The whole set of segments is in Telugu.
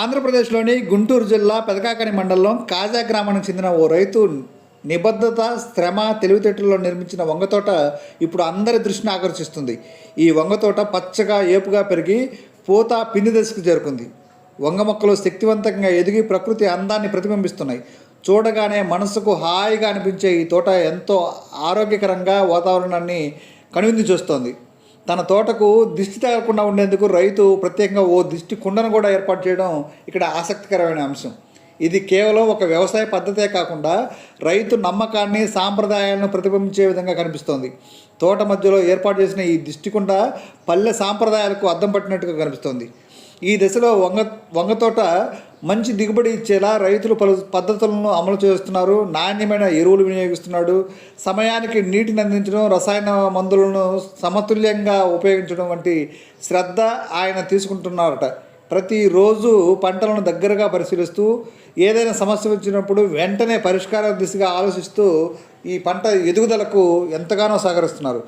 ఆంధ్రప్రదేశ్లోని గుంటూరు జిల్లా పెదకాకని మండలం కాజా గ్రామానికి చెందిన ఓ రైతు నిబద్ధత శ్రమ తెలివితేటల్లో నిర్మించిన వంగతోట ఇప్పుడు అందరి దృష్టిని ఆకర్షిస్తుంది. ఈ వంగతోట పచ్చగా ఏపుగా పెరిగి పూత పిండి దశకు చేరుకుంది. వంగ మొక్కలు శక్తివంతంగా ఎదిగి ప్రకృతి అందాన్ని ప్రతిబింబిస్తున్నాయి. చూడగానే మనసుకు హాయిగా అనిపించే ఈ తోట ఎంతో ఆరోగ్యకరంగా వాతావరణాన్ని కనువిందు చూస్తోంది. తన తోటకు దిష్టి తగలకుండా ఉండేందుకు రైతు ప్రత్యేకంగా ఓ దిష్టి కుండను కూడా ఏర్పాటు చేయడం ఇక్కడ ఆసక్తికరమైన అంశం. ఇది కేవలం ఒక వ్యవసాయ పద్ధతే కాకుండా రైతు నమ్మకాన్ని సాంప్రదాయాలను ప్రతిబింబించే విధంగా కనిపిస్తోంది. తోట మధ్యలో ఏర్పాటు చేసిన ఈ దిష్టికుండ పల్లె సాంప్రదాయాలకు అద్దం పట్టినట్టుగా కనిపిస్తోంది. ఈ దశలో వంగ వంగ తోట మంచి దిగుబడి ఇచ్చేలా రైతులు పలు పద్ధతులను అమలు చేస్తున్నారు. నాణ్యమైన ఎరువులు వినియోగిస్తున్నాడు. సమయానికి నీటిని అందించడం రసాయన మందులను సమతుల్యంగా ఉపయోగించడం వంటి శ్రద్ధ ఆయన తీసుకుంటున్నారట. ప్రతిరోజు పంటలను దగ్గరగా పరిశీలిస్తూ ఏదైనా సమస్య వచ్చినప్పుడు వెంటనే పరిష్కార దిశగా ఆలోచిస్తూ ఈ పంట ఎదుగుదలకు ఎంతగానో సహకరిస్తున్నారు.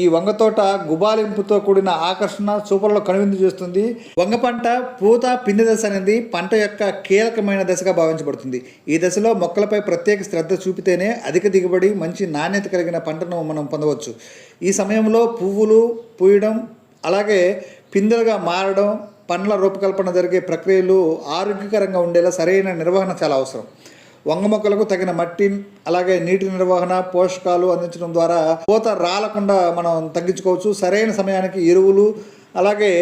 ఈ వంగ తోట గుబాలింపుతో కూడిన ఆకర్షణ సూపర్లో కనువిందు చేస్తుంది. వంగ పంట పూత పిండి దశ అనేది పంట యొక్క కీలకమైన దశగా భావించబడుతుంది. ఈ దశలో మొక్కలపై ప్రత్యేక శ్రద్ధ చూపితేనే అధిక దిగుబడి మంచి నాణ్యత కలిగిన పంటను మనం పొందవచ్చు. ఈ సమయంలో పువ్వులు పూయడం అలాగే పిందెలుగా మారడం పండ్ల రూపకల్పన జరిగే ప్రక్రియలు ఆరోగ్యకరంగా ఉండేలా సరైన నిర్వహణ చాలా అవసరం. వంగ మొక్కలకు తగిన మట్టి అలాగే నీటి నిర్వహణ పోషకాలు అందించడం ద్వారా పూత రాలకుండా మనం తగ్గించుకోవచ్చు. సరైన సమయానికి ఎరువులు అలాగే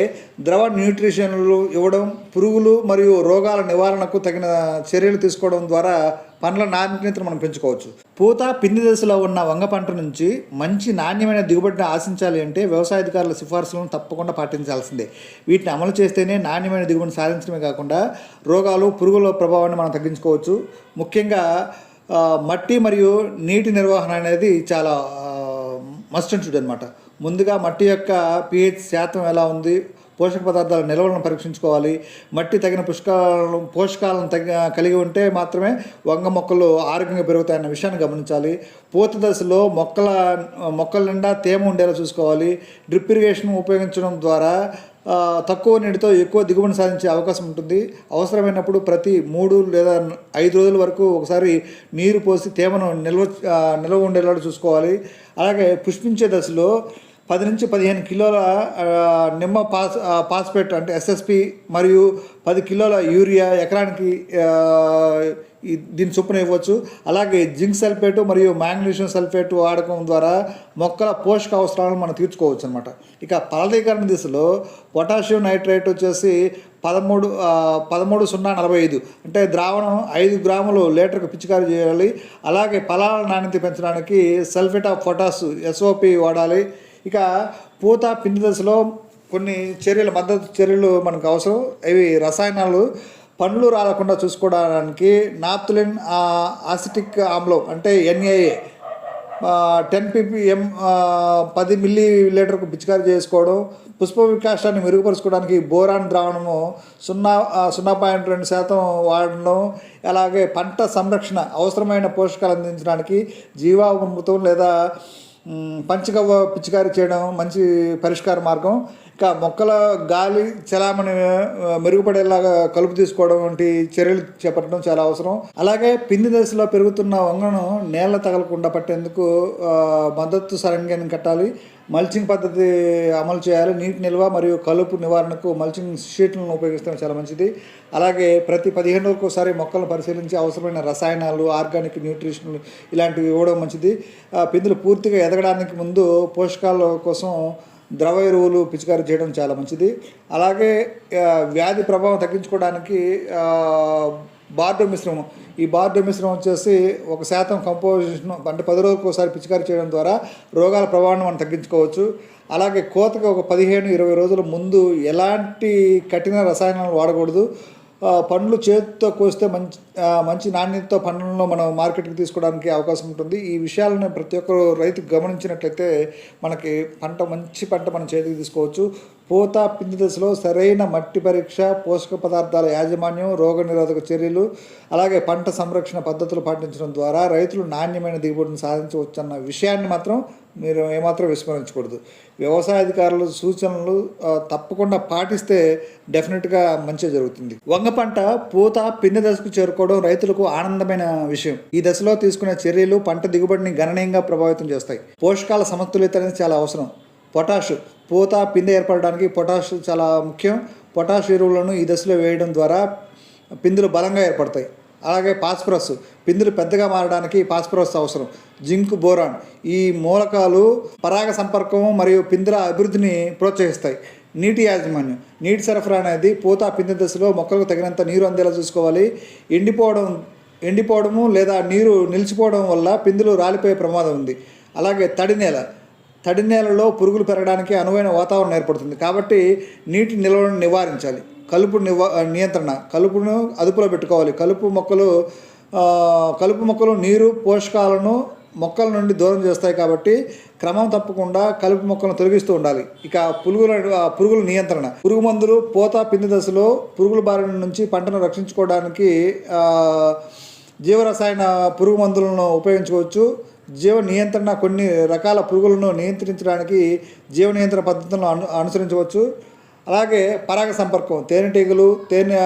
ద్రవ న్యూట్రిషన్లు ఇవ్వడం పురుగులు మరియు రోగాల నివారణకు తగిన చర్యలు తీసుకోవడం ద్వారా పండ్ల నాణ్యతను మనం పెంచుకోవచ్చు. పూత పిండి దశలో ఉన్న వంగ పంట నుంచి మంచి నాణ్యమైన దిగుబడిని ఆశించాలి అంటే వ్యవసాయ అధికారుల సిఫార్సులను తప్పకుండా పాటించాల్సిందే. వీటిని అమలు చేస్తేనే నాణ్యమైన దిగుబడిని సాధించడమే కాకుండా రోగాలు పురుగుల ప్రభావాన్ని మనం తగ్గించుకోవచ్చు. ముఖ్యంగా మట్టి మరియు నీటి నిర్వహణ అనేది చాలా మస్ట్ అండ్ అనమాట ముందుగా మట్టి యొక్క పిహెచ్ శాతం ఎలా ఉంది? పోషక పదార్థాల నిల్వలను పరీక్షించుకోవాలి. మట్టి తగిన పుష్కాలను పోషకాలను తగ్గ కలిగి ఉంటే మాత్రమే వంగ మొక్కలు ఆరోగ్యంగా పెరుగుతాయన్న విషయాన్ని గమనించాలి. పూత దశలో మొక్కల మొక్కల నిండా తేమ ఉండేలా చూసుకోవాలి. డ్రిప్ ఇరిగేషన్ ఉపయోగించడం ద్వారా తక్కువ నీటితో ఎక్కువ దిగుబడి సాధించే అవకాశం ఉంటుంది. అవసరమైనప్పుడు ప్రతి మూడు లేదా ఐదు రోజుల వరకు ఒకసారి నీరు పోసి తేమను నిల్వ నిల్వ ఉండేలా చూసుకోవాలి. అలాగే పుష్పించే దశలో పది నుంచి పదిహేను కిలోల నిమ్మ పాస్ పాస్పేట్ అంటే ఎస్ఎస్పి మరియు పది కిలోల యూరియా ఎకరానికి దీని చొప్పున ఇవ్వచ్చు. అలాగే జింక్ సల్ఫేటు మరియు మ్యాంగ్నీషియం సల్ఫేట్ వాడకం ద్వారా మొక్కల పోషక అవసరాలను మనం తీర్చుకోవచ్చు అనమాట ఇక ఫలదీకరణ దిశలో పొటాషియం నైట్రేట్ వచ్చేసి పదమూడు పదమూడు సున్నా నలభై ఐదు అంటే ద్రావణం ఐదు గ్రాములు లీటర్కు పిచికారీ చేయాలి. అలాగే ఫలాల నాణ్యత పెంచడానికి సల్ఫేట్ ఆఫ్ పొటాస్ ఎస్ఓపి వాడాలి. ఇక పూత పిండి దశలో కొన్ని చర్యలు మద్దతు చర్యలు మనకు అవసరం. ఇవి రసాయనాలు. పండ్లు రాలకుండా చూసుకోవడానికి నాప్తులిన్ ఆసిటిక్ ఆమ్లం అంటే ఎన్ఏఏ టెన్ పీపీఎం పది మిల్లీ లీటర్కు పిచికారీ చేసుకోవడం. పుష్ప వికాసాన్ని మెరుగుపరుచుకోవడానికి బోరాన్ ద్రావణము సున్నా సున్నా పాయింట్ రెండు శాతం వాడడం. అలాగే పంట సంరక్షణ అవసరమైన పోషకాలు అందించడానికి జీవామృతం లేదా పంచగవ్వ పిచికారీ చేయడం మంచి పరిష్కార మార్గం. మొక్కల గాలి చలామణి మెరుగుపడేలాగా కలుపు తీసుకోవడం వంటి చర్యలు చేపట్టడం చాలా అవసరం. అలాగే పిండి దశలో పెరుగుతున్న వంగను నేల తగలకుండా పట్టేందుకు మద్దతు సరంగాన్ని కట్టాలి. మల్చింగ్ పద్ధతి అమలు చేయాలి. నీటి నిల్వ మరియు కలుపు నివారణకు మల్చింగ్ షీట్లను ఉపయోగిస్తాం చాలా మంచిది. అలాగే ప్రతి పదిహేను రోజులకు ఒకసారి మొక్కలను పరిశీలించి అవసరమైన రసాయనాలు ఆర్గానిక్ న్యూట్రిషన్ ఇలాంటివి ఇవ్వడం మంచిది. పిందులు పూర్తిగా ఎదగడానికి ముందు పోషకాల కోసం ద్రవ ఎరువులు పిచికారీ చేయడం చాలా మంచిది. అలాగే వ్యాధి ప్రభావం తగ్గించుకోవడానికి ఆ, బార్డో మిశ్రమం. ఈ బార్డో మిశ్రమం వచ్చేసి ఒక శాతం కంపోజిషన్ అంటే పది రోజులకు ఒకసారి పిచికారీ చేయడం ద్వారా రోగాల ప్రభావాన్ని మనం తగ్గించుకోవచ్చు. అలాగే కోతకు ఒక పదిహేను ఇరవై రోజుల ముందు ఎలాంటి కఠిన రసాయనాలు వాడకూడదు. పండ్లు చేతితో కోస్తే మంచి మంచి నాణ్యతతో పండ్లను మనం మార్కెట్కి తీసుకోవడానికి అవకాశం ఉంటుంది. ఈ విషయాలను ప్రతి ఒక్కరు రైతు గమనించినట్లయితే మనకి పంట మంచి పంట మనం చేతికి తీసుకోవచ్చు. పూత పిండి దశలో సరైన మట్టి పరీక్ష పోషక పదార్థాల యాజమాన్యం రోగనిరోధక చర్యలు అలాగే పంట సంరక్షణ పద్ధతులు పాటించడం ద్వారా రైతులు నాణ్యమైన దిగుబడిని సాధించవచ్చన్న విషయాన్ని మాత్రం మీరు ఏమాత్రం విస్మరించకూడదు. వ్యవసాయ అధికారుల సూచనలు తప్పకుండా పాటిస్తే డెఫినెట్గా మంచి జరుగుతుంది. వంగ పంట పూత పిండి దశకు చేరుకోవడం రైతులకు ఆనందమైన విషయం. ఈ దశలో తీసుకునే చర్యలు పంట దిగుబడిని గణనీయంగా ప్రభావితం చేస్తాయి. పోషకాల సమతుల్యత అనేది చాలా అవసరం. పొటాష్ పూత పిందె ఏర్పడడానికి పొటాష్ చాలా ముఖ్యం. పొటాష్ ఎరువులను ఈ దశలో వేయడం ద్వారా పిందులు బలంగా ఏర్పడతాయి. అలాగే పాస్పరస్ పిందులు పెద్దగా మారడానికి పాస్పరస్ అవసరం. జింక్ బోరాన్ ఈ మూలకాలు పరాగ సంపర్కం మరియు పిందుల అభివృద్ధిని ప్రోత్సహిస్తాయి. నీటి యాజమాన్యం నీటి సరఫరా అనేది పూత పిందె దశలో మొక్కలకు తగినంత నీరు అందేలా చూసుకోవాలి. ఎండిపోవడం ఎండిపోవడము లేదా నీరు నిలిచిపోవడం వల్ల పిందులు రాలిపోయే ప్రమాదం ఉంది. అలాగే తడి నేల తడి నేలలో పురుగులు పెరగడానికి అనువైన వాతావరణం ఏర్పడుతుంది. కాబట్టి నీటి నిల్వలను నివారించాలి. కలుపు నివా నియంత్రణ. కలుపును అదుపులో పెట్టుకోవాలి. కలుపు మొక్కలు కలుపు మొక్కలు నీరు పోషకాలను మొక్కల నుండి దూరం చేస్తాయి కాబట్టి క్రమం తప్పకుండా కలుపు మొక్కలను తొలగిస్తూ ఉండాలి. ఇక పురుగుల పురుగుల నియంత్రణ. పురుగు మందులు పూత పిండి దశలో పురుగుల బారిన నుంచి పంటను రక్షించుకోవడానికి జీవరసాయన పురుగు మందులను ఉపయోగించుకోవచ్చు. జీవ నియంత్రణ కొన్ని రకాల పురుగులను నియంత్రించడానికి జీవ నియంత్రణ పద్ధతులను అను అనుసరించవచ్చు. అలాగే పరాగ సంపర్కం తేనెటీగలు తేనె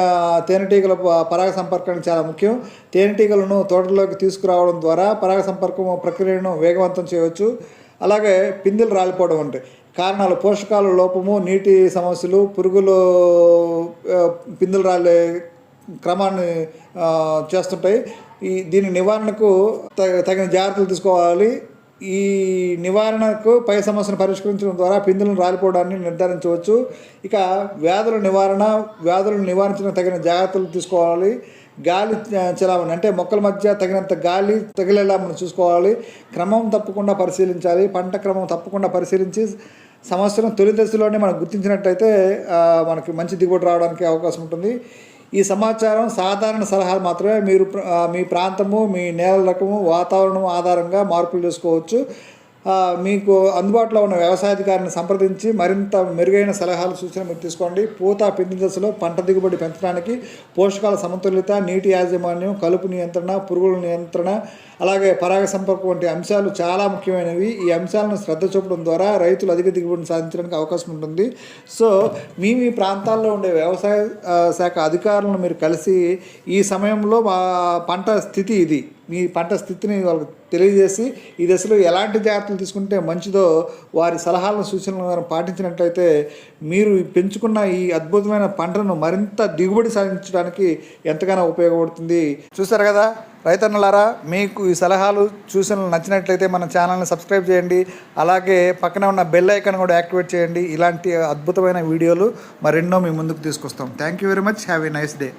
తేనెటీగల పరాగ సంపర్కానికి చాలా ముఖ్యం. తేనెటీగలను తోటలోకి తీసుకురావడం ద్వారా పరాగ సంపర్కం ప్రక్రియను వేగవంతం చేయవచ్చు. అలాగే పిందెలు రాలిపోవడం ఉంటాయి కారణాలు పోషకాల లోపము నీటి సమస్యలు పురుగులు పిందులు పిందెలు రాలే క్రమాన్ని చేస్తుంటాయి. ఈ దీని నివారణకు తగిన జాగ్రత్తలు తీసుకోవాలి. ఈ నివారణకు పై సమస్యను పరిష్కరించడం ద్వారా పిందులను రాలిపోవడాన్ని నిర్ధారించవచ్చు. ఇక వ్యాధుల నివారణ వ్యాధులను నివారించడం తగిన జాగ్రత్తలు తీసుకోవాలి. గాలి చలామణి అంటే మొక్కల మధ్య తగినంత గాలి తగిలేలా మనం చూసుకోవాలి. క్రమం తప్పకుండా పరిశీలించాలి. పంట క్రమం తప్పకుండా పరిశీలించి సమస్యను తొలి దశలోనే మనం గుర్తించినట్టయితే మనకి మంచి దిగుబడి రావడానికి అవకాశం ఉంటుంది. ఈ సమాచారం సాధారణ సలహాలు మాత్రమే. మీరు మీ ప్రాంతము మీ నేల రకము వాతావరణం ఆధారంగా మార్పులు చేసుకోవచ్చు. మీకు అందుబాటులో ఉన్న వ్యవసాయాధికారిని సంప్రదించి మరింత మెరుగైన సలహాలు సూచనలు మీరు తీసుకోండి. పూత పిండి దశలో పంట దిగుబడి పెంచడానికి పోషకాల సమతుల్యత నీటి యాజమాన్యం కలుపు నియంత్రణ పురుగుల నియంత్రణ అలాగే పరాగ సంపర్కం వంటి అంశాలు చాలా ముఖ్యమైనవి. ఈ అంశాలను శ్రద్ధ చూపడం ద్వారా రైతులు అధిక దిగుబడిని సాధించడానికి అవకాశం ఉంటుంది. సో మీ మీ ప్రాంతాల్లో ఉండే వ్యవసాయ శాఖ అధికారులను మీరు కలిసి ఈ సమయంలో మా పంట స్థితి ఇది. మీ పంట స్థితిని వాళ్ళకి తెలియజేసి ఈ దశలో ఎలాంటి జాగ్రత్తలు తీసుకుంటే మంచిదో వారి సలహాలను సూచనలను మనం పాటించినట్లయితే మీరు పెంచుకున్న ఈ అద్భుతమైన పంటను మరింత దిగుబడి సాధించడానికి ఎంతగానో ఉపయోగపడుతుంది. చూసారు కదా రైతన్నలారా మీకు ఈ సలహాలు సూచనలు నచ్చినట్లయితే మన ఛానల్ని సబ్స్క్రైబ్ చేయండి. అలాగే పక్కన ఉన్న బెల్ ఐకాన్ కూడా యాక్టివేట్ చేయండి. ఇలాంటి అద్భుతమైన వీడియోలు మరెన్నో మీ ముందుకు తీసుకొస్తాం. Thank you very much. Have a nice day.